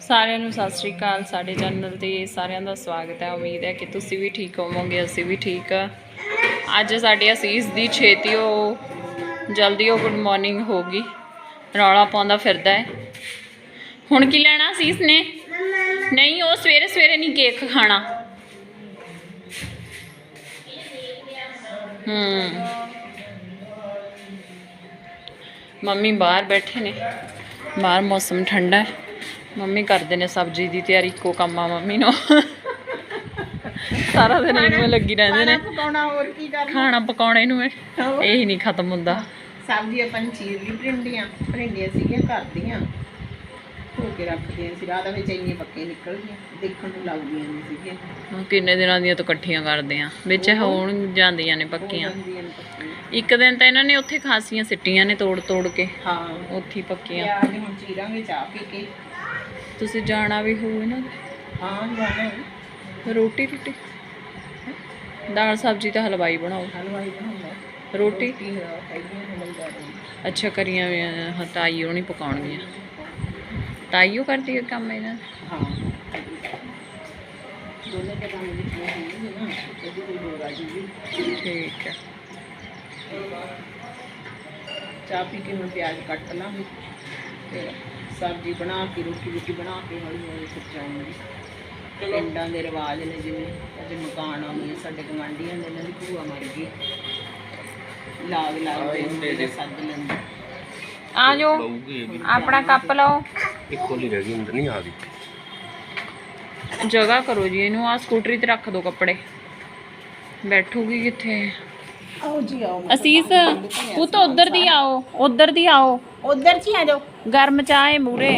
ਸਾਰਿਆਂ ਨੂੰ ਸਤਿ ਸ਼੍ਰੀ ਅਕਾਲ। ਸਾਡੇ ਚੈਨਲ ਤੇ ਸਾਰਿਆਂ ਦਾ ਸਵਾਗਤ ਹੈ। ਉਮੀਦ ਹੈ ਕਿ ਤੁਸੀਂ ਵੀ ਠੀਕ ਹੋਵੋਗੇ, ਅਸੀਂ ਵੀ ਠੀਕ ਆ ਅੱਜ ਸਾਡੇ ਅਸੀਸ ਦੀ ਛੇਤੀ ਉਹ, ਜਲਦੀ ਉਹ ਗੁੱਡ ਮਾਰਨਿੰਗ ਹੋ ਗਈ। ਰੌਲਾ ਪਾਉਂਦਾ ਫਿਰਦਾ ਹੈ। ਹੁਣ ਕੀ ਲੈਣਾ ਅਸੀਸ ਨੇ? ਨਹੀਂ, ਉਹ ਸਵੇਰੇ ਸਵੇਰੇ ਨਹੀਂ ਕੇਕ ਖਾਣਾ। ਹੂੰ। ਮੰਮੀ ਬਾਹਰ ਬੈਠੇ ਨੇ। ਬਾਹਰ ਮੌਸਮ ਠੰਡਾ ਹੈ। ਮੰਮੀ ਕਰਦੇ ਨੇ ਸਬਜ਼ੀ ਦੀ ਤਿਆਰੀ ਇੱਕੋ ਕੰਮ ਆ ਮੰਮੀ ਨੂੰ। ਸਾਰਾ ਦਿਨ ਇਹਨੂੰ ਲੱਗੀ ਰਹਿੰਦੇ ਨੇ। ਪਕਾਉਣਾ ਹੋਰ ਕੀ ਕਰਨਾ ਖਾਣਾ ਪਕਾਉਣੇ ਨੂੰ ਇਹ। ਹੀ ਨਹੀਂ ਖਤਮ ਹੁੰਦਾ। ਸਬਜ਼ੀ ਆਪਾਂ ਚੀਰ ਲਈ ਭਿੰਡੀਆਂ ਭਿੰਡੀਆਂ ਸੀਗੀਆਂ ਘਰ ਦੀਆਂ। ਧੋ ਕੇ ਰੱਖਦੀਆਂ ਸੀ ਰਾਤ ਵਿੱਚ ਇੰਨੀ ਪੱਕੇ ਨਿਕਲ ਗਈਆਂ ਦੇਖਣ ਨੂੰ ਲੱਗਦੀਆਂ ਨਹੀਂ ਸੀਗੀਆਂ। ਕਿੰਨੇ ਦਿਨਾਂ ਦੀਆਂ ਤੋਂ ਇਕੱਠੀਆਂ ਕਰਦੇ ਆ। ਵਿੱਚ ਹੋਣ ਜਾਂਦੀਆਂ ਨੇ ਪੱਕੀਆਂ। ਇੱਕ ਦਿਨ ਤਾਂ ਇਹਨਾਂ ਨੇ ਉੱਥੇ ਖਾਸੀਆਂ ਸਿੱਟੀਆਂ ਨੇ ਤੋੜ ਤੋੜ ਕੇ। ਹਾਂ। ਉੱਥੇ ਪੱਕੀਆਂ। ਪਿਆਜ਼ ਹੁਣ ਚੀਰਾਂਗੇ ਚਾਹ ਪੀ ਕੇ ਤੁਸੀਂ ਜਾਣਾ ਵੀ ਹੋਊ ਦੇ? ਹਾਂ ਜਾਣਾ ਹੈ। ਰੋਟੀ ਰੋਟੀ? ਦਾਲ ਸਬਜ਼ੀ ਤਾਂ ਹਲਵਾਈ ਬਣਾਓ। ਹਲਵਾਈ ਬਣਾਉਂਦਾ। ਰੋਟੀ? ਅੱਛਾ ਕਰੀਆਂ ਵੀ ਹਾਂ ਤਾਈ ਉਹ ਨਹੀਂ ਪਕਾਉਣਗੀਆਂ। ਤਾਈ ਉਹ ਕਰਦੀ ਹੈ ਕੰਮ ਇਹਨਾਂ? ਹਾਂ। ਦੋਨੇ ਦੇ ਕੰਮ ਵਿੱਚ ਨਾ ਕੋਈ ਠੀਕ ਹੈ ਚਾਹ ਪੀ ਕੇ ਹੁਣ ਪਿਆਜ਼ ਕੱਟ ਲਾਂਗੇ। ਤੇ ਸਬਜ਼ੀ ਬਣਾ ਕੇ ਰੋਟੀ ਰੋਟੀ ਬਣਾ ਕੇ ਹੌਲੀ ਹੌਲੀ ਸੱਚਾਉਂਗੀ ਪਿੰਡਾਂ ਦੇ ਰਿਵਾਜ ਨੇ ਜਿਵੇਂ ਅੱਜ ਮਕਾਨ ਆਉਂਦੇ ਸਾਡੇ ਗਵਾਂਢੀਆਂ ਦੇ ਇਹਨਾਂ ਦੀ ਭੂਆ ਮਰ ਗਈ। ਲਾਗ ਲਾਗ ਦੇ ਹੁੰਦੇ ਨੇ ਸੱਦ ਲੈਂਦੇ। ਆ ਵੀ। ਆਪਣਾ ਕੱਪ ਲਓ। ਇੱਕ ਹੋਲੀ ਰਹਿ ਗਈ ਅੰਦਰ ਨਹੀਂ ਆ ਗਈ ਜਗ੍ਹਾ ਕਰੋ ਜੀ ਇਹਨੂੰ ਆ ਸਕੂਟਰੀ ਤੇ ਰੱਖ ਦਿਓ ਕੱਪੜੇ। ਬੈਠੂਗੀ ਕਿੱਥੇ? ਆਓ ਜੀ ਆਓ। ਅਸੀਸ ਪੁੱਤ ਉਧਰ ਦੀ ਆਓ ਉਧਰ ਦੀ ਆਓ। ਉਧਰ ਚ ਹੀ ਆ ਜਾਓ? ਗਰਮ ਚਾਹ ਮੂਰੇ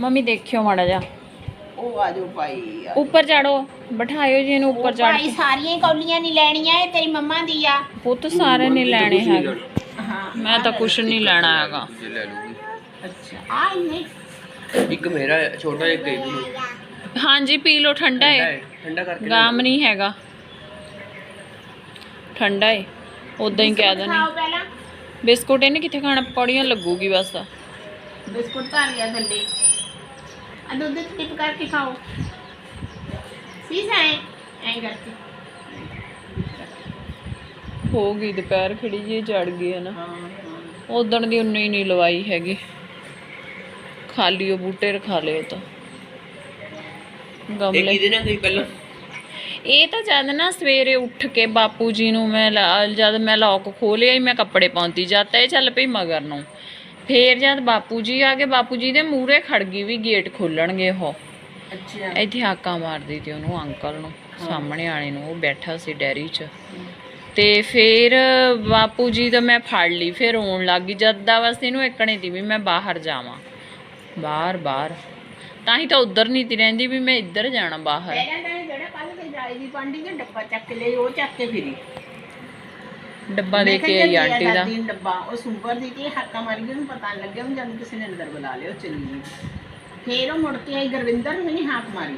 ਮੰਮੀ ਦੇਖਿਓ ਮਾੜਾ ਜਾ ਉਹ ਆ ਜਾਓ ਭਾਈ ਉੱਪਰ ਚੜੋ ਬਿਠਾਇਓ ਜੀ ਇਹਨੂੰ ਉੱਪਰ ਚੜ ਭਾਈ ਸਾਰੀਆਂ ਕੌਲੀਆਂ ਨਹੀਂ ਲੈਣੀਆਂ ਇਹ ਤੇਰੀ ਮੰਮਾ ਦੀ ਆ। ਪੁੱਤ ਸਾਰੇ ਨੇ ਲੈਣੇ ਹੈਗੇ। ਹਾਂ। ਮੈਂ ਤਾਂ ਕੁਛ ਨਹੀਂ ਲੈਣਾ ਹੈਗਾ। ਜੇ ਲੈ ਲੂਗੀ ਅੱਛਾ ਆ ਨਹੀਂ ਇੱਕ ਮੇਰਾ ਛੋਟਾ ਇੱਕ ਹਾਂਜੀ ਪੀ ਲਓ ਠੰਡਾ ਹੈ। ਠੰਡਾ ਕਰਕੇ ਲੈ ਗਾਮ ਨਹੀਂ ਹੈਗਾ। ਠੰਡਾ ਹੈ ਉਦਾਂ ਹੀ ਕਹਿ ਦੇਣੀ ਖਾਓ ਪਹਿਲਾਂ। ਬਿਸਕੁਟ ਇਹਨੇ ਕਿੱਥੇ ਖਾਣਾ ਪਕੌੜੀਆਂ ਲੱਗੂਗੀ ਬਸ। ਬਿਸਕੁਟ ਧਰ ਲਿਆ ਥੱਲੇ। ਆ ਦੁੱਧ ਚ ਡਿਪ ਕਰਕੇ ਖਾਓ। ਸੀਸ ਐ ਐਂ ਕਰਕੇ। ਹੋ ਗਈ ਦੁਪਹਿਰ ਖੜੀ ਜੀ ਚੜ ਗਈ ਹੈ ਨਾ। ਹਾਂ ਉਦਣ ਦੀ ਉਨੀ ਨਹੀਂ ਲਵਾਈ ਹੈਗੀ। ਖਾਲੀ ਉਹ ਬੂਟੇ ਰਖਾ ਲਏ ਤਾਂ। ਇੱਕ ਗਮਲੇ ਇਹਦੇ ਨਾਲ ਗਈ ਪਹਿਲਾਂ? ਇਹ ਤਾਂ ਜਦ ਨਾ ਸਵੇਰੇ ਉੱਠ ਕੇ ਬਾਪੂ ਜੀ ਨੂੰ ਮੈਂ ਜਦ ਮੈਂ ਲੋਕ ਖੋਲਿਆ ਹੀ ਮੈਂ ਕੱਪੜੇ ਪਾਉਂਦੀ ਜਦ ਤਾਂ ਇਹ ਚੱਲ ਪਈ ਮਗਰ ਨੂੰ। ਫੇਰ ਜਦ ਬਾਪੂ ਜੀ ਆ ਗਏ ਬਾਪੂ ਜੀ ਦੇ ਮੂਹਰੇ ਖੜ ਗਈ ਵੀ ਗੇਟ ਖੋਲਣਗੇ ਉਹ। ਅੱਛਾ। ਇੱਥੇ ਹਾਕਾਂ ਮਾਰਦੀ ਤੀ ਉਹਨੂੰ ਅੰਕਲ ਨੂੰ ਸਾਹਮਣੇ ਵਾਲੇ ਨੂੰ ਉਹ ਬੈਠਾ ਸੀ ਡੈਰੀ 'ਚ। ਤੇ ਫਿਰ ਬਾਪੂ ਜੀ ਦਾ ਮੈਂ ਫੜ ਲਈ ਫਿਰ ਰੋਣ ਲੱਗ ਗਈ ਜਦ ਦਾ ਬਸ ਇਹਨੂੰ ਇੱਕਣੇ ਦੀ ਵੀ ਮੈਂ ਬਾਹਰ ਜਾਵਾਂ। ਬਾਹਰ ਬਾਹਰ। ਤਾਂ ਹੀ ਤਾਂ ਉਧਰ ਨਹੀਂ ਤੀ ਰਹਿੰਦੀ ਵੀ ਮੈਂ ਇੱਧਰ ਜਾਣਾ ਬਾਹਰ। ਪਹਿਲਾਂ ਤਾਂ ਇਹ ਜਿਹੜਾ ਕੱਲ ਤੇ ਜਾਈ ਦੀ ਪਾਂਡੀ ਦਾ ਡੱਬਾ ਚੱਕ ਕੇ ਲਈ ਉਹ ਚੱਕ ਕੇ ਫਿਰੀ। ਡੱਬਾ ਦੇ ਕੇ ਆਈ ਆਂਟੀ ਦਾ। ਦਾਦੀ ਨੂੰ ਡੱਬਾ ਉਹ ਸੁੰਪਰ ਦੀ ਤੇ ਹੱਕਾ ਮਾਰੀ ਗਈ ਉਹਨੂੰ ਪਤਾ ਨੀ ਲੱਗਿਆ ਉਹਨੂੰ ਜਦ ਕਿਸੇ ਨੇ ਅੰਦਰ ਬੁਲਾ ਲਿਆ ਉਹ ਚਲੀ ਗਈ। ਫੇਰ ਉਹ ਮੁੜ ਕੇ ਆਈ ਗੁਰਵਿੰਦਰ ਨੂੰ ਨਹੀਂ ਹਾਕ ਮਾਰੀ।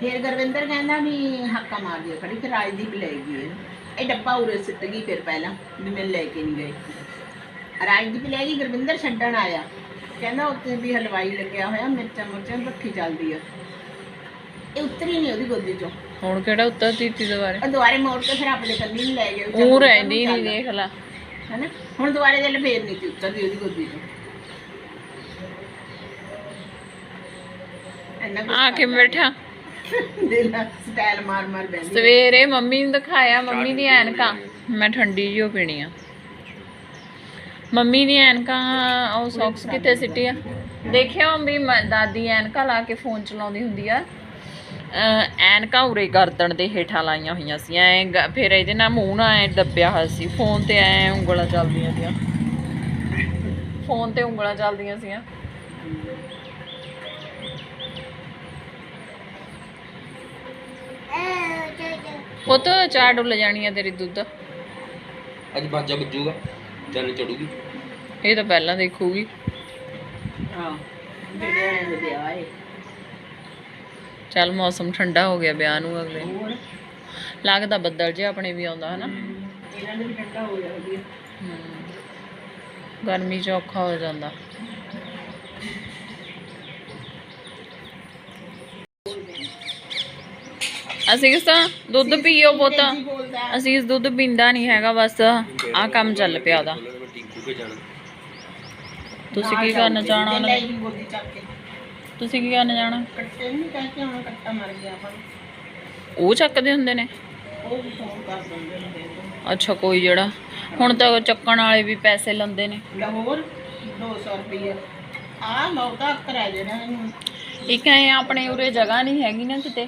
ਫੇਰ ਗੁਰਵਿੰਦਰ ਕਹਿੰਦਾ ਵੀ ਹੱਕਾ ਮਾਰ ਦਿਓ ਖੜੀ ਫਿਰ ਰਾਜਦੀਪ ਲੈ ਗਈ। ਇਹ ਡੱਬਾ ਉਰੇ ਸਿੱਟ ਗਈ ਫਿਰ ਪਹਿਲਾਂ ਵੀ ਮੈਂ ਲੈ ਕੇ ਨਹੀਂ ਗਈ ਰਾਜਦੀਪ ਲੈ ਗਈ ਗੁਰਵਿੰਦਰ ਛੱਡਣ ਆਇਆ। ਕਹਿੰਦਾ ਉੱਤੇ ਵੀ ਹਲਵਾਈ ਲੱਗਿਆ ਹੋਇਆ ਮਿਰਚਾਂ ਮੁਰਚਾਂ ਭੱਠੀ ਚੱਲਦੀ ਆ। ਇਹ ਉਤਰੀ ਨਹੀਂ ਉਹਦੀ ਗੋਦੀ ਚੋਂ। ਹੁਣ ਕਿਹੜਾ ਉੱਤਰ ਦਿੱਤੀ ਦੁਬਾਰੇ? ਉਹ ਦੁਬਾਰੇ ਮੋੜ ਕੇ ਫਿਰ ਆਪਣੇ ਕੰਨੀ ਨੂੰ ਲੈ ਗਏ ਉਹ ਚੱਲ ਰਹਿੰਦੀ। ਨਹੀਂ ਦੇਖ ਲੈ। ਹੈਨਾ? ਹੁਣ ਦੁਬਾਰੇ ਜਲ ਫੇਰ ਨਹੀਂ ਤੀ ਉੱਤਰਦੀ ਉਹਦੀ ਗੋਦੀ ਇੰਨਾ ਕੁਛ ਆ ਕੇ ਬੈਠਾ? ਦਿਲ ਸਟਾਈਲ ਮਾਰ ਮਾਰ ਬੈਠੀ ਸਵੇਰੇ ਮੰਮੀ ਨੂੰ ਦਿਖਾਇਆ ਮੰਮੀ ਦੀ ਐਨਕਾਂ। ਮੈਂ ਠੰਡੀ ਜਿਹੀ ਪੀਣੀ ਆ। ਮੰਮੀ ਦੀ ਐਨਕਾਂ ਉਹ ਸੌਕਸ ਕਿੱਥੇ ਸਿੱਟੀ ਆ ਦੇਖਿਓ ਵੀ ਮ- ਦਾਦੀ ਐਨਕਾਂ ਲਾ ਕੇ ਫੋਨ ਚਲਾਉਂਦੀ ਹੁੰਦੀ ਆ। ਐਨਕਾਂ ਉਰੇ ਗਰਦਨ ਦੇ ਹੇਠਾਂ ਲਾਈਆਂ ਹੋਈਆਂ ਸੀ ਐ ਫਿਰ ਇਹਦੇ ਨਾਲ ਮੂੰਹ ਨਾਲ ਐ ਦੱਬਿਆ ਹੋਇਆ ਸੀ ਫੋਨ ਤੇ ਐ ਉਂਗਲਾਂ ਚੱਲਦੀਆਂ ਸੀਆਂ। ਫੋਨ ਤੇ ਉਂਗਲਾਂ ਚੱਲਦੀਆਂ ਸੀਆਂ। ਪੁੱਤ ਚਾਹ ਡੁੱਲ ਜਾਣੀ ਆ ਤੇਰੀ ਦੁੱਧ। ਅੱਜ ਬਾਜਾ ਵੱਜੂਗਾ ਚੱਲ ਚੜੂਗੀ। ਇਹ ਤਾਂ ਪਹਿਲਾਂ ਦੇਖੂਗੀ। ਹਾਂ ਜਿਹੜੇ ਆਏ। ਚੱਲ ਮੌਸਮ ਠੰਡਾ ਹੋ ਗਿਆ ਵਿਆਹ ਨੂੰ ਅਗਲੇ। ਲੱਗਦਾ ਬੱਦਲ ਜਿਹਾ ਆਪਣੇ ਵੀ ਆਉਂਦਾ ਹਨਾ? ਇਹਨਾਂ ਨੇ ਵੀ ਠੰਡਾ ਹੋ ਗਿਆ ਵਧੀਆ ਹਮ। ਗਰਮੀ 'ਚ ਔਖਾ ਹੋ ਜਾਂਦਾ। ਅਸੀਂ ਕਿਸ ਤਰ੍ਹਾਂ ਦੁੱਧ ਪੀਓ ਹੈ। ਅਸੀਂ ਇਸ ਦੁੱਧ ਪੀਂਦਾ ਨਹੀਂ ਹੈਗਾ ਬਸ ਆ ਕੰਮ ਚੱਲ ਪਿਆ ਉਹਦਾ। ਤੁਸੀਂ ਕੀ ਕਰਨਾ ਚਾਹਣਾ ਲੈ ਉਹਨਾਂ ਤੁਸੀਂ ਕੀ ਕਰਨਾ ਚਾਹਣਾ ਕੱਟੇ ਨਹੀਂ ਕਹਿ ਕੇ ਹੁਣ ਕੱਟਾ ਮਰ ਗਿਆ ਆਪਾਂ। ਨੂੰ। ਉਹ ਚੱਕਦੇ ਹੁੰਦੇ ਨੇ? ਉਹ ਵੀ ਫੋਨ ਕਰ ਦਿੰਦੇ ਨੇ ਦੇ ਦਿਓ। ਅੱਛਾ ਕੋਈ ਜਿਹੜਾ। ਹੁਣ ਤਾਂ ਚੱਕਣ ਵਾਲੇ ਵੀ ਪੈਸੇ ਲੈਂਦੇ ਨੇ। ਲਾਹੌਰ 200 ਰੁਪਏ ਆ ਮੌਕਾ ਕਰਾ ਦੇਣਾ ਇਹਨੂੰ। ਇੱਕ ਐ ਆਪਣੇ ਉਰੇ ਜਗ੍ਹਾ ਨਹੀਂ ਹੈਗੀ ਨਾ ਕਿਤੇ।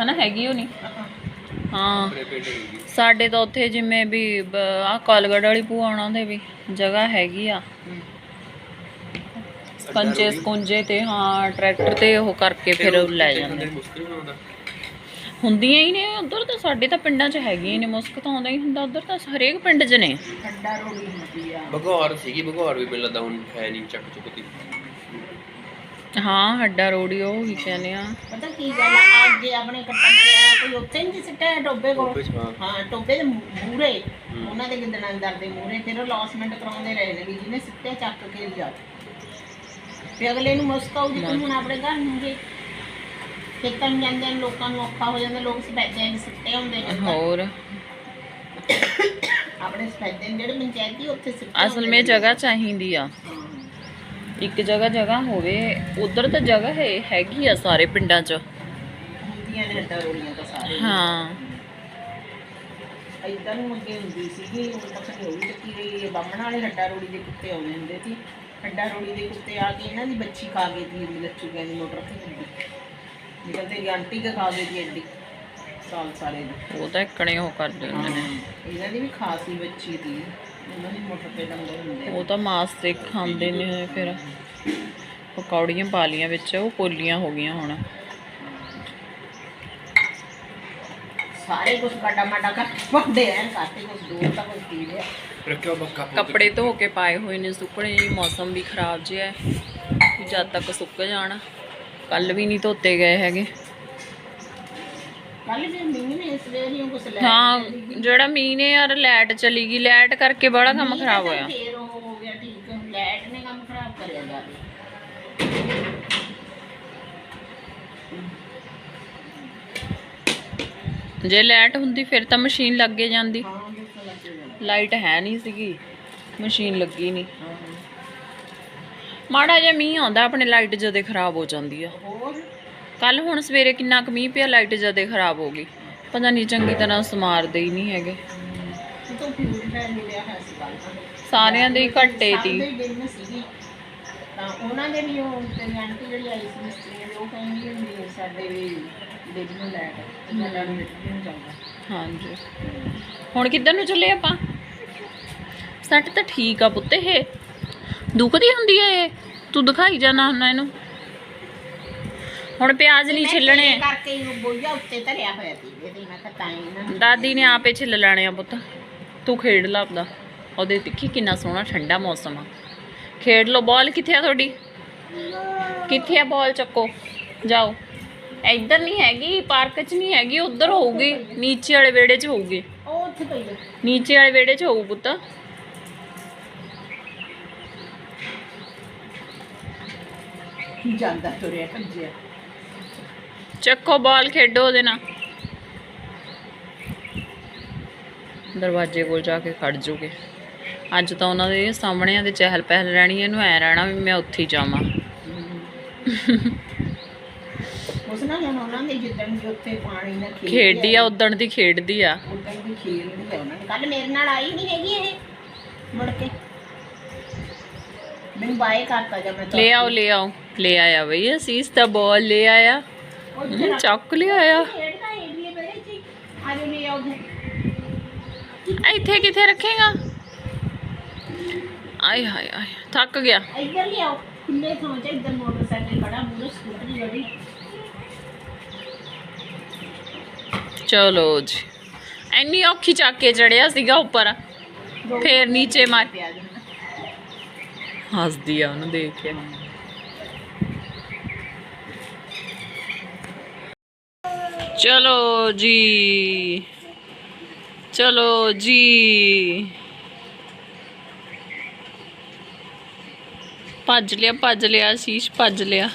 ਹਨਾ ਹੈਗੀ ਉਹ ਨਹੀਂ ਹਾਂ। ਸਾਡੇ ਤਾਂ ਉੱਥੇ ਜਿਵੇਂ ਵੀ ਆ ਕਾਲਗੜ ਵਾਲੀ ਭੂਆ ਉਹਨਾਂ ਦੇ ਵੀ ਜਗ੍ਹਾ ਹੈਗੀ ਆ। ਕੰਚੇ ਸਕੁੰਜੇ ਤੇ ਹਾਂ ਟਰੈਕਟਰ ਤੇ ਉਹ ਕਰਕੇ ਫਿਰ ਲੈ ਜਾਂਦੇ। ਹੁੰਦੀਆਂ ਹੀ ਨੇ ਉਧਰ ਤਾਂ ਸਾਡੇ ਤਾਂ ਪਿੰਡਾਂ 'ਚ ਹੈਗੀਆਂ ਨੇ ਮੁਸਕ ਤਾਂ ਆਉਂਦਾ ਹੀ ਹੁੰਦਾ ਉਧਰ ਤਾਂ ਹਰੇਕ ਪਿੰਡ 'ਚ ਨੇ। ਠੰਡਾ ਰੋੜੀ ਹੁੰਦੀ ਆ ਬਗੌਰ ਸੀਗੀ ਬਗੌਰ ਵੀ ਮੈਨੂੰ ਲੱਗਦਾ ਹੁਣ ਹੈ ਨਹੀਂ ਚੱਕ ਚੁੱਕਦੀ ਹਾਂ ਹੱਡਾ ਰੋੜੀ ਉਹ ਹੀ ਕਹਿੰਦੇ ਆ। ਪਤਾ ਕੀ ਗੱਲ ਆ ਅੱਗੇ ਆਪਣੇ ਕੱਟਾ ਕੋਈ ਉੱਥੇ ਨਹੀਂ ਸਿੱਟਿਆ ਟੋਬੇ ਕੋਲ? ਹਾਂ। ਟੋਬੇ ਦੇ ਮੂਰੇ ਉਹਨਾਂ ਦੇ ਗਿੱਦੜਾਂ ਦਰ ਦੇ ਮੂਰੇ ਫਿਰ ਉਹ ਲੌਸਮੈਂਟ ਕਰਾਉਂਦੇ ਰਹੇ ਨੇ ਵੀ ਜਿਹਨੇ ਸਿੱਟਿਆ ਚੱਕ ਕੇ ਲਿਆ। ਅਗਲੇ ਨੂੰ ਮੁਸਕ ਜਿੱਦਾਂ ਹੁਣ ਆਪਣੇ ਘਰ ਹੁੰਗੇ ਖੇਤਾਂ ਨੂੰ ਜਾਂਦੇ ਨੇ ਲੋਕਾਂ ਨੂੰ ਔਖਾ ਹੋ ਜਾਂਦਾ ਲੋਕ ਸਪੈਦੇ ਨੇ ਸਿੱਟੇ ਹੁੰਦੇ ਨੇ। ਹੋਰ? ਆਪਣੇ ਸਪੈਦੇ ਨੇ ਜਿਹੜੇ ਪੰਚਾਇਤੀ ਉੱਥੇ ਸਿੱਟੇ ਅਸਲ ਵਿੱਚ ਜਗ੍ਹਾ ਚਾਹੀਦੀ ਆ। ਇੱਕ ਜਗ੍ਹਾ ਜਗ੍ਹਾ ਹੋਵੇ ਉਧਰ ਤਾਂ ਜਗ੍ਹਾ ਹੈ ਹੈਗੀ ਆ ਸਾਰੇ ਪਿੰਡਾਂ 'ਚ। ਹੁੰਦੀਆਂ ਨੇ ਹੱਡਾ ਰੋਲੀਆਂ ਤਾਂ ਸਾਰੇ। ਹਾਂ। ਏਦਾਂ ਨੂੰ ਅੱਗੇ ਹੁੰਦੀ ਸੀਗੀ ਹੁਣ ਉਹ ਵੀ ਚੱਕੀ ਗਈ ਬਾਹਮਣ ਵਾਲੇ ਹੱਡਾ ਰੋੜੀ ਦੇ ਕੁੱਤੇ ਆਉਂਦੇ ਹੁੰਦੇ ਸੀ। ਹੱਡਾ ਰੋੜੀ ਦੇ ਕੁੱਤੇ ਆ ਕੇ ਇਹਨਾਂ ਦੀ ਬੱਚੀ ਖਾ ਗਈ ਸੀ ਇੰਨੀ ਲੱਚੂ ਕਹਿੰਦੀ ਮੋਟਰ ਤੇ ਹੁੰਦੀ ਨਿਕਲ ਤੇਰੀ ਆਂਟੀ ਕੇ ਖਾ ਗਈ ਸੀ ਐਡੀ। ਸਾਲ ਸਾਰੇ ਦੀ। ਉਹ ਤਾਂ ਇੱਕਣੇ ਉਹ ਕਰਦੇ ਹੁੰਦੇ ਨੇ। ਇਹਨਾਂ ਦੀ ਵੀ ਖਾਸੀ ਬੱਚੀ ਸੀ ਉਹਨਾਂ ਦੀ ਮੋਟਰ ਤੇ ਡੰਗਰ ਹੁੰਦੇ। ਉਹ ਤਾਂ ਮਾਸ ਤੇ ਖਾਂਦੇ ਨੇ ਫਿਰ। ਪਕੌੜੀਆਂ ਪਾ ਲੀਆਂ ਵਿੱਚ ਉਹ ਪੋਲੀਆਂ ਹੋ ਗਈਆਂ ਹੁਣ। ਸਾਰੇ ਕੁਝ ਕਾਟਾ ਮਾਟਾ ਕਰ ਪਾਉਂਦੇ ਕਾਤੇ ਕੁਝ ਦੂਰ ਤੱਕ ਪੀ ਲਿਆ। ਬੱਕਾ ਕੱਪੜੇ ਧੋ ਕੇ ਪਾਏ ਹੋਏ ਨੇ ਸੁੱਕਣੇ ਜੀ ਮੌਸਮ ਵੀ ਖਰਾਬ ਜਿਹਾ ਹੈ। ਜਦ ਤੱਕ ਸੁੱਕ ਜਾਣ ਕੱਲ ਵੀ ਨਹੀਂ ਧੋਤੇ ਗਏ ਹੈਗੇ। ਹਾਂ ਜਿਹੜਾ ਮੀਂਹ ਨੇ ਯਾਰ ਲਾਈਟ ਚਲੀ ਗਈ। ਲਾਈਟ ਕਰਕੇ ਬੜਾ ਕੰਮ ਖਰਾਬ ਹੋਇਆ। ਫੇਰ ਉਹ ਹੋ ਗਿਆ ਠੀਕ। ਲਾਈਟ ਨੇ ਕੰਮ ਖਰਾਬ ਕਰਿਆ ਜਾ ਜੇ ਲਾਈਟ ਹੁੰਦੀ ਫਿਰ ਤਾਂ ਮਸ਼ੀਨ ਲੱਗੇ ਜਾਂਦੀ ਹਾਂ ਬਿਲਕੁਲ ਲੱਗੇ ਜਾਣਾ ਲਾਈਟ ਹੈ ਨਹੀਂ ਸੀਗੀ ਮਸ਼ੀਨ ਲੱਗੀ ਨਹੀਂ। ਮਾੜਾ ਜਿਹਾ ਮੀਂਹ ਆਉਂਦਾ ਆਪਣੇ ਲਾਈਟ ਜਦੇ ਖਰਾਬ ਹੋ ਜਾਂਦੀ ਆ। ਕੱਲ ਹੁਣ ਸਵੇਰੇ ਕਿੰਨਾ ਕੁ ਮੀਂਹ ਪਿਆ ਲਾਈਟ ਜਦੇ ਖਰਾਬ ਹੋ ਗਈ। ਪਤਾ ਨਹੀਂ ਚੰਗੀ ਤਰ੍ਹਾਂ ਸਮਾਰਦੇ ਹੀ ਨਹੀਂ ਹੈਗੇ। ਸਾਰਿਆਂ ਦੇ ਘੱਟੇ ਦੇ ਹੀ ਦਿਨ ਸੀਗੀ। ਤਾਂ ਉਹਨਾਂ ਦੇ ਵੀ ਉਹ ਤੇਰੀ ਆਂਟੀ ਜਿਹੜੀ ਆਈ ਸੀ ਮਿਸਤਰੀ ਨੇ ਉਹ ਕਹਿੰਦੀ ਵੀ ਸਾਡੇ ਵੀ ਦਿਨ ਨੂੰ ਲੈਟ ਇਹਨਾਂ ਦਾ ਵੀ ਨਹੀਂ ਜਾਂਦਾ ਹਾਂਜੀ। ਹੁਣ ਕਿੱਧਰ ਨੂੰ ਚੱਲੇ ਆਪਾਂ? ਸੱਟ ਤਾਂ ਠੀਕ ਆ ਪੁੱਤੇ ਇਹ। ਦੁਖਦੀ ਹੁੰਦੀ ਆ ਇਹ। ਤੂੰ ਦਿਖਾਈ ਜਾਣਾ ਹੁੰਦਾ ਇਹਨੂੰ ਹੁਣ ਪਿਆਜ਼ ਨਹੀਂ ਛਿੱਲਣੇ। ਮੈਂ ਕਰਕੇ ਹੀ ਉਹ ਬੋਝਾ ਉੱਤੇ ਧਰਿਆ ਹੋਇਆ ਸੀ ਇਹਦੇ ਮੈਂ ਕਿਹਾ ਤਾਂ ਹੀ ਨਾ। ਦਾਦੀ ਨੇ ਆਪੇ ਛਿੱਲ ਲੈਣੇ ਆ ਪੁੱਤ। ਤੂੰ ਖੇਡ ਲਾ ਆਪਦਾ। ਉਹਦੇ ਦੇਖੀ ਕਿੰਨਾ ਸੋਹਣਾ ਠੰਡਾ ਮੌਸਮ ਆ। ਖੇਡ ਲਓ ਬਾਲ ਕਿੱਥੇ ਆ ਤੁਹਾਡੀ? ਕਿੱਥੇ ਆ ਬਾਲ ਚੱਕੋ? ਜਾਓ। ਇੱਧਰ ਨਹੀਂ ਹੈਗੀ ਪਾਰਕ 'ਚ ਨਹੀਂ ਹੈਗੀ ਉੱਧਰ ਹੋਊਗੀ। ਨੀਚੇ ਵਾਲੇ ਵਿਹੜੇ 'ਚ ਹੋਊਗੀ। ਉਹ ਉੱਥੇ ਪਈ ਨੀਚੇ ਵਾਲੇ ਵਿਹੜੇ 'ਚ ਹੋਊ ਪੁੱਤ। ਜਾਂਦਾ ਤੁਰਿਆ ਭੱਜਿਆ। ਚੱਕੋ ਬਾਲ ਖੇਡੋ ਉਹਦੇ ਨਾਲ। ਦਰਵਾਜ਼ੇ ਕੋਲ ਜਾ ਕੇ ਖੜ ਜੂਗੇ। ਅੱਜ ਤਾਂ ਉਹਨਾਂ ਦੇ ਸਾਹਮਣੇ ਦੇ ਚਹਿਲ ਪਹਿਲ ਰਹਿਣੀ ਇਹਨੂੰ ਐ ਰਹਿਣਾ ਵੀ ਮੈਂ ਉੱਥੇ ਹੀ ਜਾਵਾਂ। ਉਸ ਨਾਲ ਹੁਣ ਉਹਨਾਂ ਦੇ ਜਿੱਦਣ ਦੀ ਉੱਥੇ ਪਾਣੀ ਨਾਲ ਖੇਡੀ ਆ ਉਦਣ ਦੀ ਖੇਡਦੀ ਆ। ਉਦੋਂ ਦੀ ਖੇਡਦੀ ਆ ਉਹਨਾਂ ਨੇ। ਕੱਲ ਮੇਰੇ ਨਾਲ ਆਈ ਨਹੀਂ ਹੈਗੀ ਇਹ। ਮੁੜ ਕੇ। ਮੈਨੂੰ ਬਾਏ ਕਰਤਾ ਜਦ ਮੈਂ ਲੈ ਆਓ ਲੈ ਆਓ। ਲੈ ਆਇਆ ਬਈ ਅਸੀਸ ਤਾਂ ਬਾਲ ਲੈ ਆਇਆ ਹਮ, ਚੱਕ ਲਿਆ ਆਇਆ ਖੇਡਦਾ ਏਰੀਏ ਬੜੇ ਚ ਆ ਜੋ ਲੈ ਆਓ ਉੱਧਰ। ਇੱਥੇ ਕਿੱਥੇ ਰੱਖੇਗਾ ਆਏ ਹਾਏ ਆਏ ਥੱਕ ਗਿਆ ਇੱਧਰ ਲੈ ਆਓ ਖੁੱਲੇ ਥਾਂ ਚ ਇੱਧਰ ਮੋਟਰਸਾਈਕਲ ਖੜਾ ਮੂਰੇ ਸਕੂਟਰੀ ਖੜੀ ਚਲੋ ਜੀ ਐਨੀ ਔਖੀ ਚੱਕ ਕੇ ਚੜਿਆ ਸੀਗਾ ਉੱਪਰ ਫੇਰ ਨੀਚੇ ਮਾਰ ਪਿਆ ਜਾਂਦਾ ਹੱਸਦੀ ਆ ਉਹਨੂੰ ਦੇਖ ਕੇ ਚਲੋ ਜੀ। ਚਲੋ ਜੀ। ਭੱਜ ਲਿਆ ਭੱਜ ਲਿਆ ਸ਼ੀਸ਼ ਭੱਜ ਲਿਆ।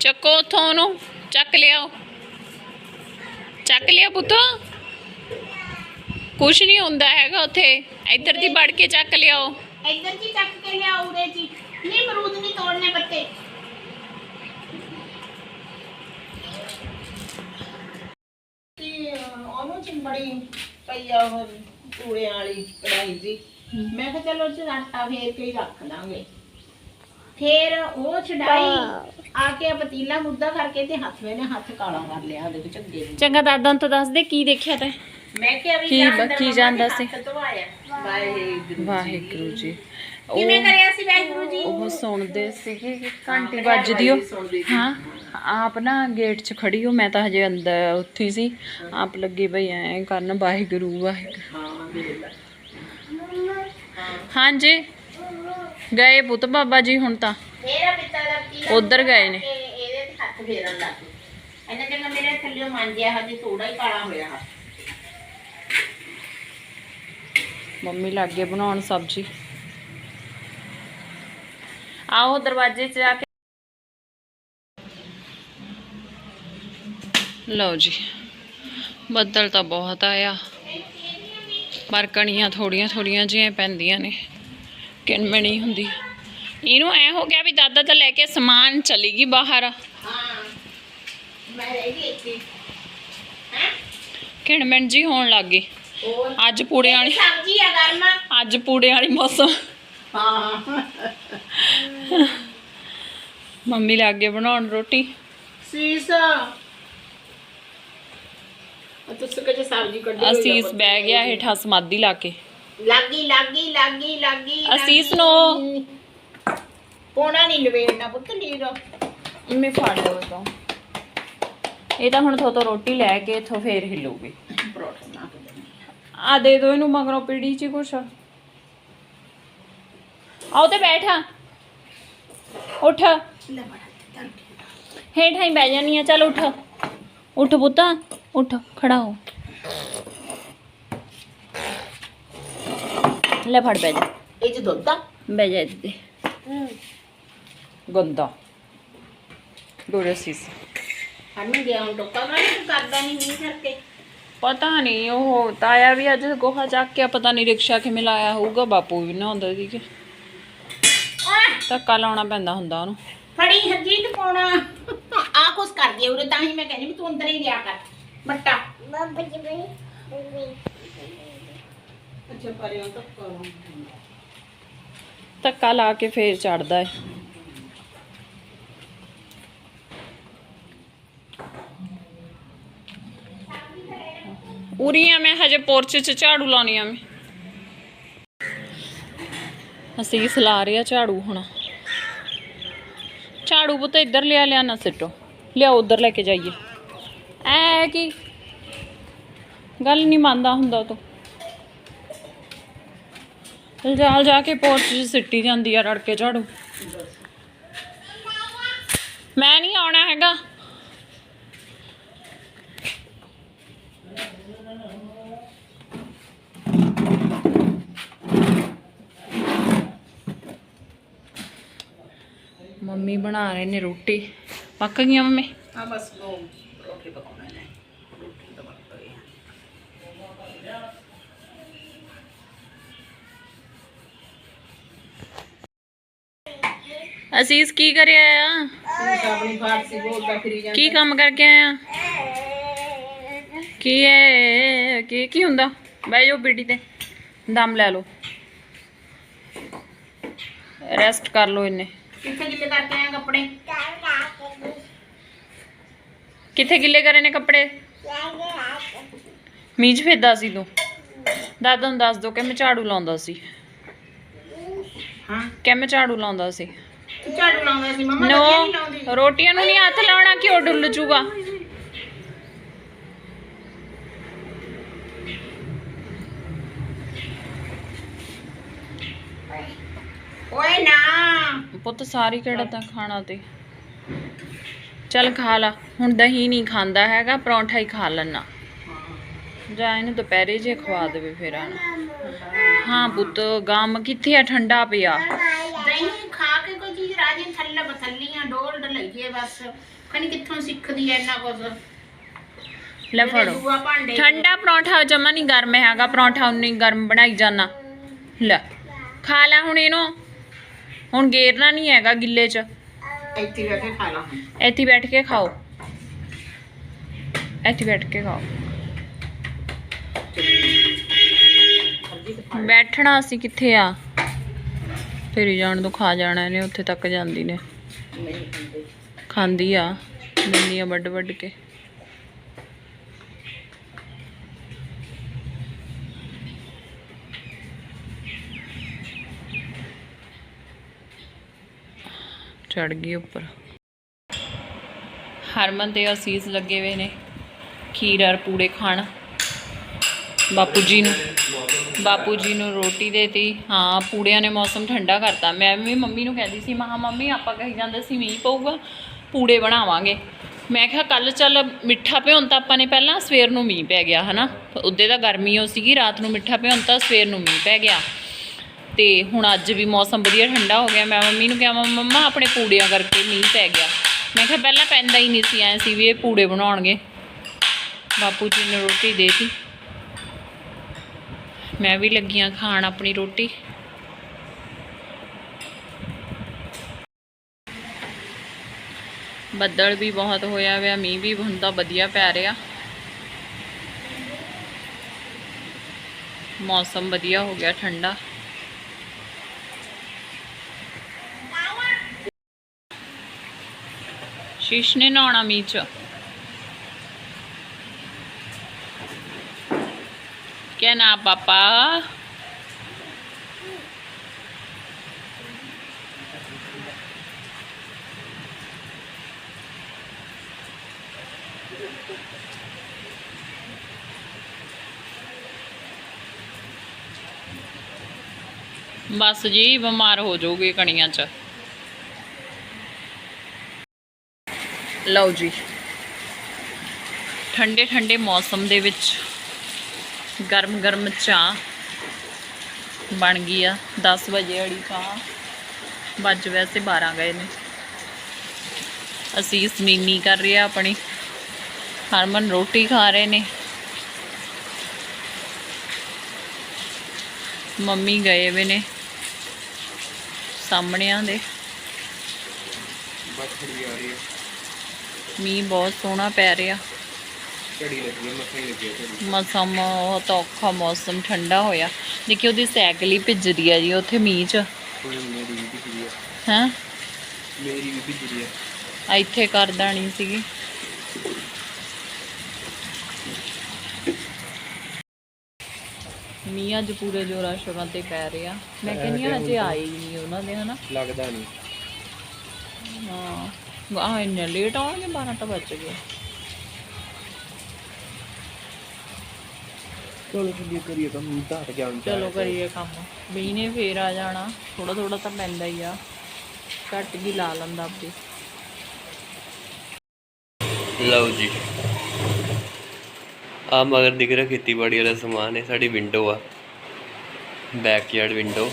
ਚੱਕੋ ਉਥੋਂ ਉਹਨੂੰ, ਚੱਕ ਲਿਆਓ ਚੱਕ ਲਿਆ ਪੁੱਤ। ਕੁਛ ਨਹੀਂ ਹੁੰਦਾ ਹੈਗਾ ਉੱਥੇ। ਇੱਧਰ ਦੀ ਵੜ ਕੇ ਚੱਕ ਲਿਆਓ ਇੱਧਰ ਜੀ ਚੱਕ ਕੇ ਲਿਆ ਉਰੇ ਜੀ। ਨਹੀਂ ਅਮਰੂਦ ਨਹੀਂ ਤੋੜਨੇ ਪੱਤੇ ਤੇ ਉਹਨੂੰ ਚ ਬੜੀ ਪਈ ਆ ਉਹ ਪੂੜਿਆਂ ਵਾਲੀ ਕੜਾਈ ਜੀ। ਮੈਂ ਕਿਹਾ ਚਲੋ ਚ ਆਟਾ ਫੇਰ ਕੇ ਹੀ ਰੱਖ ਦਾਂਗੇ ਫੇਰ ਉਹ ਛਡਾਈ ਆ ਕੇ ਪਤੀਲਾ ਮੁੱਦਾ ਕਰਕੇ ਤੇ ਹੱਥ ਵੇਨੇ ਹੱਥ ਕਾਲਾ ਕਰ ਲਿਆ ਉਹਦੇ ਵਿੱਚ ਨੂੰ। ਚੰਗਾ ਦਾਦਾ ਨੂੰ ਤਾਂ ਦੱਸ ਦੇ ਕੀ ਦੇਖਿਆ ਤੈਂ? ਮੈਂ ਕਿਹਾ ਵੀ ਕੀ ਕੀ ਜਾਂਦਾ ਦੇ ਸੀ? ਹੱਥ ਧਵਾਇਆ ਵਾਹਿਗੁਰੂ ਜੀ। ਕਿਵੇਂ ਕਰਿਆ ਸੀ ਵਾਹਿਗੁਰੂ ਜੀ? ਉਹ ਸੁਣਦੇ ਸੀਗੇ ਕਿ ਘੰਟੀ ਵੱਜਦੀ ਉਹ ਹਾਂ ਆਪ ਨਾ ਗੇਟ 'ਚ ਖੜੀ ਹੋ ਮੈਂ ਤਾਂ ਹਜੇ ਅੰਦਰ ਉੱਥੀ ਸੀ। ਆਪ ਲੱਗੀ ਬਈ ਐ ਕਰਨ ਵਾਹਿਗੁਰੂ ਵਾਹਿਗੁਰੂ। ਹਾਂਜੀ। ਗਏ ਪੁੱਤ ਬਾਬਾ ਜੀ ਹੁਣ ਤਾਂ। ਮੇਰਾ ਪਿੱਤਾ ਦਾ ਉੱਧਰ ਗਏ ਨੇ। ਇਹਦੇ ਤੇ ਹੱਥ ਫੇਰਨ ਲੱਗ ਗਏ। ਇਹਨਾਂ ਚੰਗਾ ਮੇਰੇ ਥੱਲੇ ਮਾਂਜਿਆ ਹਜੇ ਥੋੜਾ ਹੀ ਕਾਲਾ ਹੋਇਆ ਹੱਥ। ਮੰਮੀ ਲੱਗ ਗਏ ਬਣਾਉਣ ਸਬਜ਼ੀ। ਆਓ ਦਰਵਾਜ਼ੇ 'ਚ ਜਾ ਕੇ। ਲਓ ਜੀ ਬੱਦਲ ਤਾਂ ਬਹੁਤ ਆਇਆ। ਪਰ ਕਣੀਆਂ ਥੋੜੀਆਂ ਥੋੜੀਆਂ ਜਿਹੀਆਂ ਪੈਂਦੀਆਂ ਨੇ ਕਿੰਮੇ ਨਹੀਂ ਹੁੰਦੀ। ਇਹਨੂੰ ਐ ਹੋ ਗਿਆ ਵੀ ਦਾਦਾ ਤਾਂ ਲੈ ਕੇ ਸਮਾਨ ਚਲੀ ਗਈ ਬਾਹਰ। ਹਾਂ ਮੈਂ ਰਹਿ ਗਈ ਇੱਥੇ। ਹੈ? ਕਿਣਮਣ ਜੀ ਹੋਣ ਲੱਗ ਗਈ। ਅੱਜ ਪੂੜੇ ਵਾਲੀ ਸਬਜ਼ੀ ਆ ਗਰਮਾ। ਅੱਜ ਪੂੜੇ ਵਾਲੀ ਮੌਸਮ। ਹਾਂ। ਮੰਮੀ ਲੱਗ ਬਣਾਉਣ ਰੋਟੀ। ਸੀਸ। ਉਹ ਤੁਸੀਂ ਕਿਹੜੀ ਸਬਜ਼ੀ ਕੱਢੀ ਅਸੀਸ ਬਹਿ ਗਿਆ ਹੇਠਾਂ ਸਮਾਧੀ ਲਾ ਕੇ। ਲੱਗੀ ਲੱਗੀ ਲੱਗੀ ਲੱਗੀ ਅਸੀਸ ਨੂੰ ਪੋਣਾ ਨਹੀਂ ਲਵੇੜਨਾ ਪੁੱਤ ਲੀਰ ਮੈਂ ਫੜ ਲਵਾਂ ਤਾਂ ਇਹ ਤਾਂ ਹੁਣ ਥੋਤੋਂ ਰੋਟੀ ਲੈ ਕੇ ਇਥੋਂ ਫੇਰ ਹਿੱਲੂਗੀ। ਪਰੋਠਾ। ਆ ਦੇ ਦੋ ਇਹਨੂੰ ਮਗਰੋਂ ਪੀੜੀ ਚ ਕੁਛ। ਆਓ ਤੇ ਬੈਠ। ਉੱਠ। ਹੇਠਾਂ ਹੀ ਬਹਿ ਜਾਨੀ ਆ ਚੱਲ ਉੱਠ। ਉੱਠ ਪੁੱਤਾ ਉੱਠ ਖੜਾ ਹੋ। ਲੈ ਫੜ ਬਹਿ ਜਾ। ਇਹ ਚ ਦੁੱਧ ਆ? ਬਹਿ ਜਾ ਇੱਥੇ। ਗੰਦਾ। ਦੋਰੇ ਸੀਸ ਹਰਮਨ ਗਿਆ ਹੁਣ ਟੋਕਾ ਕਰਦਾ ਨਹੀਂ ਨਹੀਂ ਕਰਕੇ। ਪਤਾ ਨਹੀਂ ਉਹ ਤਾਇਆ ਵੀ ਅੱਜ ਗੋਹਾ ਚੱਕ ਕੇ ਪਤਾ ਨਹੀਂ ਰਿਕਸ਼ਾ ਕਿਵੇਂ ਲਾਇਆ ਹੋਊਗਾ ਬਾਪੂ ਵੀ ਨਾ ਹੁੰਦਾ ਸੀ ਕਿ ਧੱਕਾ ਲਾਉਣਾ ਪੈਂਦਾ ਹੁੰਦਾ ਉਹਨੂੰ। ਫੜੀ ਹਰਜੀਤ ਪਾਉਣਾ। ਆ ਕੁਛ ਕਰ ਦਿਆ ਉਰੇ ਤਾਂ ਹੀ ਮੈਂ ਕਹਿੰਦੀ ਵੀ ਤੂੰ ਅੰਦਰ ਹੀ ਰਿਆ ਕਰ ਬੱਟਾ। ਬਾਬਾ ਜੀ ਬਈ ਅੱਛਾ ਪਰਿਓ ਤੱਕ ਕਰੋ ਧੱਕਾ ਲਾ ਕੇ ਫੇਰ ਚੜਦਾ ਹੈ ਉਰੀ ਆ ਮੈਂ ਹਜੇ ਪੋਰਚ ਚ ਝਾੜੂ ਲਾਉਣੀ ਆ ਮੈਂ। ਅਸੀਂ ਸਲਾ ਰਿਆ ਝਾੜੂ ਹੁਣ। ਝਾੜੂ ਪੁੱਤ ਇੱਧਰ ਲਿਆ ਲਿਆ ਨਾ ਸਿੱਟੋ। ਲਿਆ ਉਧਰ ਲੈ ਕੇ ਜਾਈਏ। ਐ ਕੀ? ਗੱਲ ਨਹੀਂ ਮੰਨਦਾ ਹੁੰਦਾ ਤੂੰ। ਜਾਲ ਜਾ ਕੇ ਪੋਰਚ 'ਚ ਸਿੱਟੀ ਜਾਂਦੀ ਆ ਰੜ ਕੇ ਝਾੜੂ। ਮੈਂ ਨਹੀਂ ਆਉਣਾ ਹੈਗਾ। ਮੰਮੀ ਬਣਾ ਰਹੇ ਨੇ ਰੋਟੀ। ਪੱਕ ਗਈਆਂ ਮੰਮੀ? ਆ ਬਸ ਦੋ ਰੋਟੀ ਪਕਾਉਣਾ ਹੈ। ਰੋਟੀ ਤਾਂ ਬਣ ਗਈ ਹੈ। ਅਸੀਸ ਕੀ ਕਰਿਆ ਆ? ਤੂੰ ਤਾਂ ਆਪਣੀ ਫਾਰਸੀ ਬੋਲਦਾ ਫਿਰੀ ਜਾਂਦਾ। ਕੀ ਕੰਮ ਕਰਕੇ ਆਇਆ ਕੀ ਹੈ ਕੀ ਕੀ ਹੁੰਦਾ? ਬਹਿ ਜਾਓ ਪੀੜੀ ਤੇ। ਦਮ ਲੈ ਲਓ। ਰੈਸਟ ਕਰ ਲਓ ਇੰਨੇ ਕਿੱਥੇ ਗਿੱਲੇ ਕਰਕੇ ਆਇਆ ਕੱਪੜੇ? ਕਿੱਥੇ ਗਿੱਲੇ ਕਰੇ ਨੇ ਕੱਪੜੇ? ਮੀਂਹ ਫੇਦਾ ਸੀ ਤੂੰ। ਦਾਦਾ ਨੂੰ ਦੱਸ ਦੋ ਕਿ ਮੈਂ ਝਾੜੂ ਲਾਉਂਦਾ ਸੀ? ਹਾਂ। ਕਿ ਮੈਂ ਝਾੜੂ ਲਾਉਂਦਾ ਸੀ? ਝਾੜੂ ਲਾਉਂਦਾ ਸੀ ਮੰਮਾ ਨਹੀਂ ਲਾਉਂਦੀ। ਰੋਟੀਆਂ ਨੂੰ ਨਹੀਂ ਹੱਥ ਲਾਉਣਾ ਕਿ ਉਹ ਡੁੱਲ ਜੂਗਾ? ਓਏ ਨਾ। ਪੁੱਤ ਸਾਰੀ ਕਿਹੜਾ ਤਾਂ ਖਾਣਾ ਤੇ। ਚੱਲ ਖਾ ਲਾ ਹੁਣ ਦਹੀਂ ਨਹੀਂ ਖਾਂਦਾ ਹੈਗਾ ਪਰੌਂਠਾ ਹੀ ਖਾ ਲੈਣਾ ਜਾਂ ਇਹਨੂੰ ਦੁਪਹਿਰੇ ਜੇ ਖਵਾ ਦੇਵੇ ਫਿਰ ਆਣ। ਹਾਂ ਪੁੱਤ ਗਮ ਕਿੱਥੇ ਆ ਠੰਡਾ ਪਿਆ। ਦਹੀਂ ਖਾ ਕੇ ਕੋਈ ਚੀਜ਼ ਰਾਜੀ ਥੱਲੇ ਬਥੱਲੀਆਂ ਡੋਲ ਲਈਏ ਬਸ। ਖਣੀ ਕਿੱਥੋਂ ਸਿੱਖਦੀ ਐ ਇੰਨਾ ਕੁਝ ਲੈ ਫੜੋ। ਠੰਡਾ ਪਰੌਂਠਾ ਜਮਾ ਨਹੀਂ ਗਰਮ ਹੈਗਾ ਪਰੌਂਠਾ ਉਨੀ ਗਰਮ ਬਣਾਈ ਜਾਣਾ ਲੈ ਖਾ ਲੈ ਹੁਣ ਇਹਨੂੰ। ਹੁਣ ਗੇਰਨਾ ਨਹੀਂ ਹੈਗਾ ਗਿੱਲੇ 'ਚ। ਇੱਥੇ ਬੈਠ ਕੇ ਖਾ ਲਾ ਹੁਣ ਇੱਥੇ ਬੈਠ ਕੇ ਖਾਓ। ਇੱਥੇ ਬੈਠ ਕੇ ਖਾਓ। ਬੈਠਣਾ ਅਸੀਂ ਕਿੱਥੇ ਆ? ਤੇਰੀ ਜਾਣ ਤੋਂ ਖਾ ਜਾਣਾ ਇਹਨੇ ਉੱਥੇ ਤੱਕ ਜਾਂਦੀ ਨੇ। ਖਾਂਦੇ। ਆ ਦਿੰਦੀ ਆ ਵੱਡ ਵੱਡ ਕੇ। ਚੜ ਗਈ ਉੱਪਰ। ਹਰਮਨ ਤੇ ਅਸੀਸ ਲੱਗੇ ਹੋਏ ਨੇ। ਖੀਰ ਔਰ ਪੂੜੇ ਖਾਣ। ਬਾਪੂ ਜੀ ਨੂੰ, ਬਾਪੂ ਜੀ ਨੂੰ ਰੋਟੀ ਦੇਤੀ। ਹਾਂ, ਪੂੜਿਆਂ ਨੇ ਮੌਸਮ ਠੰਡਾ ਕਰਤਾ। ਮੈਂ ਵੀ ਮੰਮੀ ਨੂੰ ਕਹਿੰਦੀ ਸੀ ਮਹਾ ਮੰਮੀ, ਆਪਾਂ ਕਹੀ ਜਾਂਦੇ ਸੀ ਮੀਂਹ ਪਊਗਾ, ਪੂੜੇ ਬਣਾਵਾਂਗੇ। ਮੈਂ ਕਿਹਾ ਕੱਲ ਚੱਲ ਮਿੱਠਾ ਭਿਉਣ ਆਪਾਂ ਨੇ ਪਹਿਲਾਂ ਸਵੇਰ ਨੂੰ ਮੀਂਹ ਪੈ ਗਿਆ, ਹਨਾ? ਉੱਦੇ ਤਾਂ ਗਰਮੀ ਹੋ ਸੀਗੀ, ਰਾਤ ਨੂੰ ਮਿੱਠਾ ਭਿਉਣ ਸਵੇਰ ਨੂੰ ਮੀਂਹ ਪੈ ਗਿਆ। ਤੇ ਹੁਣ ਅੱਜ ਵੀ ਮੌਸਮ ਵਧੀਆ ਠੰਡਾ ਹੋ ਗਿਆ। ਮੈਂ ਮੰਮੀ ਨੂੰ ਕਿਹਾ, ਮੰਮਾ ਆਪਣੇ ਪੂੜਿਆਂ ਕਰਕੇ ਮੀਂਹ ਪੈ ਗਿਆ। ਮੈਂ ਕਿਹਾ, ਪਹਿਲਾਂ ਪੈਂਦਾ ਹੀ ਨਹੀਂ ਸੀ, ਐ ਸੀ ਵੀ ਇਹ ਪੂੜੇ ਬਣਾਉਣਗੇ। ਬਾਪੂ ਜੀ ਨੇ ਰੋਟੀ ਦੇਤੀ। ਮੈਂ ਵੀ ਲੱਗੀਆਂ ਖਾਣ ਆਪਣੀ ਰੋਟੀ। ਬੱਦਲ ਵੀ ਬਹੁਤ ਹੋਇਆ ਹੋਇਆ ਮੀਂਹ ਵੀ ਹੁੰਦਾ ਵਧੀਆ ਪੈ ਰਿਹਾ। ਮੌਸਮ ਵਧੀਆ ਹੋ ਗਿਆ, ਠੰਡਾ। ਸ਼ੀਸ਼ ਨੇ ਨਹਾਉਣਾ ਮੀਚ 'ਚ। ਨਾ ਪਾਪਾ? ਬਸ ਜੀ ਬਿਮਾਰ ਹੋ ਜਾਓਗੇ ਕਣੀਆਂ 'ਚ। ਲਓ ਜੀ। ਠੰਡੇ ਠੰਡੇ ਮੌਸਮ ਦੇ ਵਿੱਚ ਗਰਮ ਗਰਮ ਚਾਹ ਬਣ ਗਈ ਆ। 10 ਵਜੇ ਵਾਲੀ ਚਾਹ। ਵੱਜ ਵੈਸੇ 12 ਗਏ ਨੇ। ਅਸੀਂ ਸਨੀਨੀ ਕਰ ਰਹੇ ਆ ਆਪਣੀ। ਹਰਮਨ ਰੋਟੀ ਖਾ ਰਹੇ ਨੇ। ਮੰਮੀ ਗਏ ਵੇ ਨੇ ਸਾਹਮਣਿਆਂ ਦੇ। ਬਸ ਥੋੜੀ ਆ ਰਹੀ ਹੈ ਮੀਂਹ ਬਹੁਤ ਸੋਹਣਾ ਪੈ ਰਿਹਾ। ਝੜੀ ਲੱਗੀ ਹੈ ਮੱਥੇ ਲੱਗੀ ਹੈ ਝੜੀ ਮੌਸਮ ਬਹੁਤ ਔਖਾ ਮੌਸਮ ਠੰਡਾ ਹੋਇਆ। ਦੇਖੀ ਉਹਦੀ ਸਾਈਕਲ ਹੀ ਭਿੱਜਦੀ ਆ ਜੀ ਉੱਥੇ ਮੀਂਹ ਚ। ਕੋਈ ਮੇਰੀ ਵੀ ਭਿੱਜੀ ਹੈ ਹੈ? ਮੇਰੀ ਵੀ ਭਿੱਜੀ ਹੈ ਇੱਥੇ ਕਰ ਦੇਣੀ ਸੀਗੀ। ਮੀਂਹ ਅੱਜ ਪੂਰੇ ਜੋਰਾਂ ਸ਼ੋਰਾਂ ਤੇ ਪੈ ਰਿਹਾ। ਮੈਂ ਕਹਿੰਦੀ ਹਾਂ ਅਜੇ ਆਏ ਹੀ ਨਹੀਂ ਉਹਨਾਂ ਦੇ ਹਨਾ? ਲੱਗਦਾ ਨਹੀਂ ਹਾਂ। ਆ ਇੰਨੇ ਲੇਟ ਆਉਣਗੇ 12 ਤਾਂ ਵੱਜ ਗਏ। ਚਲੋ ਚੱਲੀਏ ਕਰੀਏ ਕੰਮ ਹਟ ਗਿਆ ਚਲੋ ਕਰੀਏ ਕੰਮ। ਮੀਂਹ ਨੇ ਫੇਰ ਆ ਜਾਣਾ ਥੋੜਾ ਥੋੜਾ ਤਾਂ ਪੈਂਦਾ ਹੀ ਆ। ਘੱਟ ਹੀ ਲਾ ਲੈਂਦਾ ਆਪੇ। ਲਓ ਜੀ। ਆ ਮਗਰ ਦਿਖ ਰਿਹਾ ਖੇਤੀਬਾੜੀ ਵਾਲਾ ਸਮਾਨ ਹੈ ਸਾਡੀ ਵਿੰਡੋ ਆ। ਬੈਕਯਾਰਡ ਵਿੰਡੋ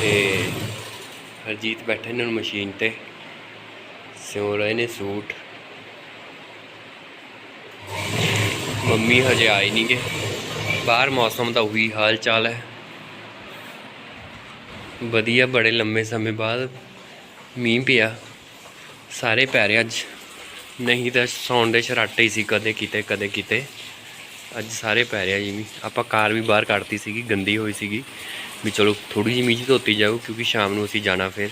ਤੇ ਹਰਜੀਤ ਬੈਠੇ ਨੇ ਮਸ਼ੀਨ ਤੇ। ਸਿਉ ਰਹੇ ਨੇ ਸੂਟ। ਮੰਮੀ ਹਜੇ ਆਏ ਨਹੀਂਗੇ ਬਾਹਰ ਮੌਸਮ ਦਾ ਉਹੀ ਹਾਲ ਚਾਲ ਹੈ। ਵਧੀਆ ਬੜੇ ਲੰਮੇ ਸਮੇਂ ਬਾਅਦ ਮੀਂਹ ਪਿਆ। ਸਾਰੇ ਪੈ ਰਹੇ ਅੱਜ। ਨਹੀਂ ਤਾਂ ਸੌਣ ਦੇ ਸ਼ਰਾਟੇ ਹੀ ਸੀ ਕਦੇ ਕਿਤੇ ਕਦੇ ਕਿਤੇ। ਅੱਜ ਸਾਰੇ ਪੈ ਰਿਹਾ ਜੀ ਮੀਂਹ ਆਪਾਂ ਕਾਰ ਵੀ ਬਾਹਰ ਕੱਢਤੀ ਸੀਗੀ, ਗੰਦੀ ਹੋਈ ਸੀਗੀ। ਵੀ ਚਲੋ ਥੋੜੀ ਜਿਹੀ ਮੀਂਹ ਧੋਤੀ ਜਾਊ ਕਿਉਂਕਿ ਸ਼ਾਮ ਨੂੰ ਅਸੀਂ ਜਾਣਾ ਫਿਰ।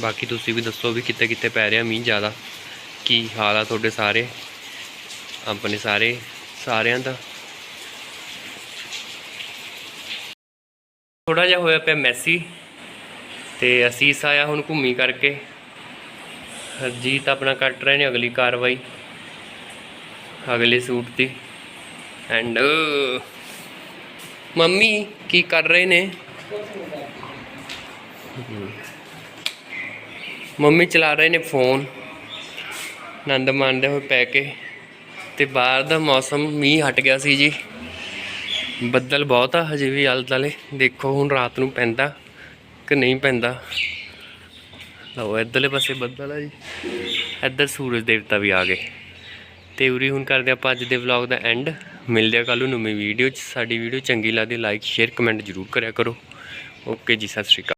ਬਾਕੀ ਤੁਸੀਂ ਵੀ ਦੱਸੋ ਵੀ ਕਿੱਥੇ ਕਿੱਥੇ ਪੈ ਰਿਹਾ ਮੀਂਹ ਜ਼ਿਆਦਾ। ਕੀ ਹਾਲ ਆ ਤੁਹਾਡੇ ਸਾਰੇ? ਆਪਣੇ ਸਾਰੇ, ਸਾਰਿਆਂ ਦਾ। ਥੋੜਾ ਜਿਹਾ ਹੋਇਆ ਪਿਆ ਮੈਸੀ ਤੇ ਅਸੀਸ ਆਇਆ ਹੁਣ ਘੁੰਮੀ ਕਰਕੇ। ਹਰਜੀਤ ਆਪਣਾ ਕੱਟ ਰਹੇ ਨੇ ਅਗਲੀ ਕਾਰਵਾਈ। ਅਗਲੇ ਸੂਟ ਦੀ ਐਂਡ ਮੰਮੀ ਕੀ ਕਰ ਰਹੇ ਨੇ? ਮੰਮੀ ਚਲਾ ਰਹੇ ਨੇ ਫੋਨ। ਆਨੰਦ ਮਾਣਦੇ ਹੋਏ ਪੈ ਕੇ। ਤੇ ਬਾਹਰ ਦਾ ਮੌਸਮ ਮੀਂਹ ਹਟ ਗਿਆ ਸੀ ਜੀ। ਬੱਦਲ ਬਹੁਤ ਆ ਹਜੇ ਵੀ ਆਲੇ ਦੁਆਲੇ। ਦੇਖੋ ਹੁਣ ਰਾਤ ਨੂੰ ਪੈਂਦਾ ਕਿ ਨਹੀਂ ਪੈਂਦਾ। ਲਓ ਇੱਧਰਲੇ ਪਾਸੇ ਬੱਦਲ ਆ ਜੀ। ਇੱਧਰ ਸੂਰਜ ਦੇਵਤਾ ਵੀ ਆ ਗਏ। ਤੇ ਉਰੀ ਹੁਣ ਕਰਦੇ ਆਪਾਂ ਅੱਜ ਦੇ ਵਲੌਗ ਦਾ ਐਂਡ ਮਿਲਦੇ ਆ ਕੱਲ੍ਹ ਨੂੰ ਨਵੀਂ ਵੀਡੀਓ 'ਚ। ਸਾਡੀ ਵੀਡੀਓ ਚੰਗੀ ਲੱਗਦੀ ਲਾਈਕ ਸ਼ੇਅਰ ਕਮੈਂਟ ਜ਼ਰੂਰ ਕਰਿਆ ਕਰੋ। ਓਕੇ ਜੀ, ਸਤਿ ਸ਼੍ਰੀ ਅਕਾਲ।